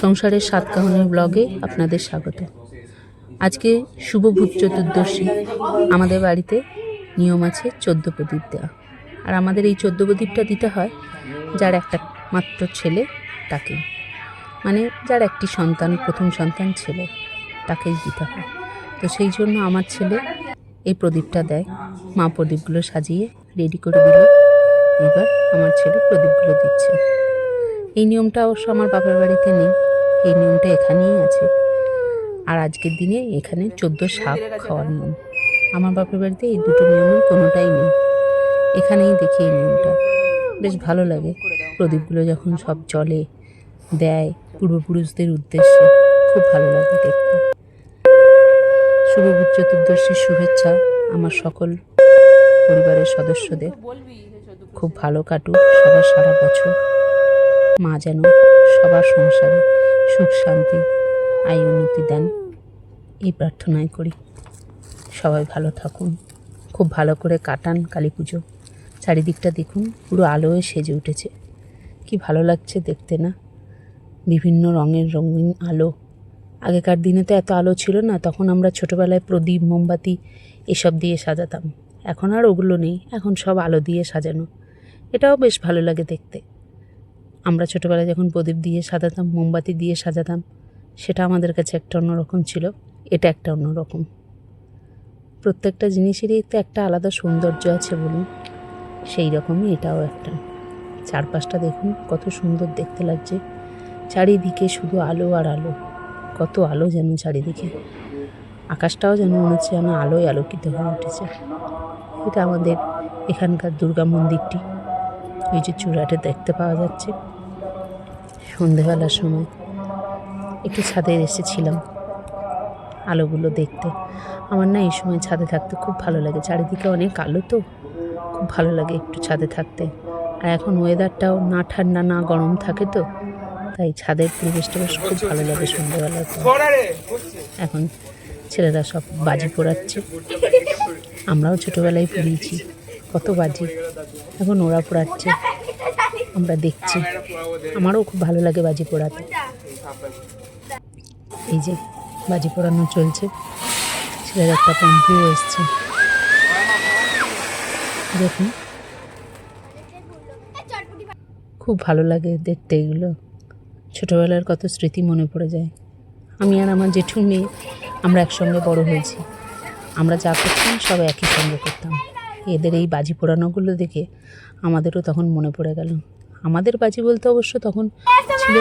সংসারের সাত কাহনের ব্লগে আপনাদের স্বাগত। আজকে শুভ ভূত চতুর্দশী। আমাদের বাড়িতে নিয়ম আছে চোদ্দ প্রদীপ দেওয়া। আর আমাদের এই চোদ্দ প্রদীপটা দিতে হয় যার একটা মাত্র ছেলে তাকে। মানে যার একটি সন্তান, প্রথম সন্তান ছেলে তাকেই দিতে হয়। তো সেই জন্য আমার ছেলে এই প্রদীপটা দেয়। মা প্রদীপগুলো সাজিয়ে রেডি করে দিল। এবার আমার ছেলে প্রদীপগুলো দিচ্ছে। এই নিয়মটা অবশ্য আমার বাপের বাড়িতে নেই। এই নিয়মটা এখানেই আছে। আর আজকের দিনে এখানে চোদ্দ শাক খাওয়ার নিয়ম। আমার বাপের বাড়িতে এই দুটো নিয়মের কোনোটাই নেই। এখানেই দেখি এই নিয়মটা। বেশ ভালো লাগে। প্রদীপগুলো যখন সব চলে দেয় পূর্বপুরুষদের উদ্দেশ্যে, খুব ভালো লাগে দেখতে। শুভ চতুর্দশীর শুভেচ্ছা আমার সকল পরিবারের সদস্যদের। খুব ভালো কাটুক সবার সারা বছর। মা যেন সবার সংসারে সুখ শান্তি, আয় উন্নতি দেন। এই প্রার্থনাই করি। সবাই ভালো থাকুন, খুব ভালো করে কাটান কালী পুজো। চারিদিকটা দেখুন, পুরো আলোয় সেজে উঠেছে। কি ভালো লাগছে দেখতে না? বিভিন্ন রঙের রঙিন আলো। আগেকার দিনে তো এত আলো ছিল না, তখন আমরা ছোটোবেলায় প্রদীপ, মোমবাতি এসব দিয়ে সাজাতাম। এখন আর ওগুলো নেই, এখন সব আলো দিয়ে সাজানো। এটাও বেশ ভালো লাগে দেখতে। আমরা ছোটোবেলায় যখন প্রদীপ দিয়ে সাজাতাম, মোমবাতি দিয়ে সাজাতাম, সেটা আমাদের কাছে একটা অন্যরকম ছিল। এটা একটা অন্যরকম। প্রত্যেকটা জিনিসেরই তো একটা আলাদা সৌন্দর্য আছে বলুন। সেই রকমই এটাও একটা। চারপাশটা দেখুন, কত সুন্দর দেখতে লাগছে। চারিদিকে শুধু আলো আর আলো। কত আলো যেন চারিদিকে। আকাশটাও যেন মনে হচ্ছে যেন আলোয় আলোকিত হয়ে উঠেছে। এটা আমাদের এখানকার দুর্গা মন্দিরটি। ওই যে চূড়াটা দেখতে পাওয়া যাচ্ছে। সন্ধেবেলার সময় একটু ছাদে এসেছিলাম আলোগুলো দেখতে। আমার না এই সময় ছাদে থাকতে খুব ভালো লাগে। চারিদিকে অনেক আলো তো, খুব ভালো লাগে একটু ছাদে থাকতে। আর এখন ওয়েদারটাও না ঠান্ডা, না গরম থাকে তো, তাই ছাদের পরিবেশটা বেশ খুব ভালো লাগে সন্ধ্যেবেলার পর। এখন ছেলেরা সব বাজি পোড়াচ্ছে। আমরাও ছোটোবেলায় পড়িয়েছি, কত বাজি। এখন ওরা পোড়াচ্ছে। আমরা দেখছি। আমারও খুব ভালো লাগে বাজি পোড়াতে। এই যে বাজি পোড়ানো চলছে। ছেলের একটা পম্পিও এসছে। দেখুন। খুব ভালো লাগে দেখতে এগুলো। ছোটোবেলার কত স্মৃতি মনে পড়ে যায়। আমি আর আমার জেঠুর মেয়ে, আমরা একসঙ্গে বড় হয়েছি। আমরা যা করতাম, সব একই সঙ্গে করতাম। এদের এই বাজি পোড়ানোগুলো দেখে আমাদেরও তখন মনে পড়ে গেল। আমাদের বাজি বলতে অবশ্য তখন ছিল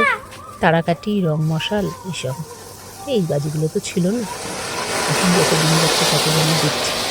তারাকাটি রং মশাল এইসব এই বাজিগুলো তো ছিল না। এখন যত দিন যাচ্ছে তত দিন দেখছি।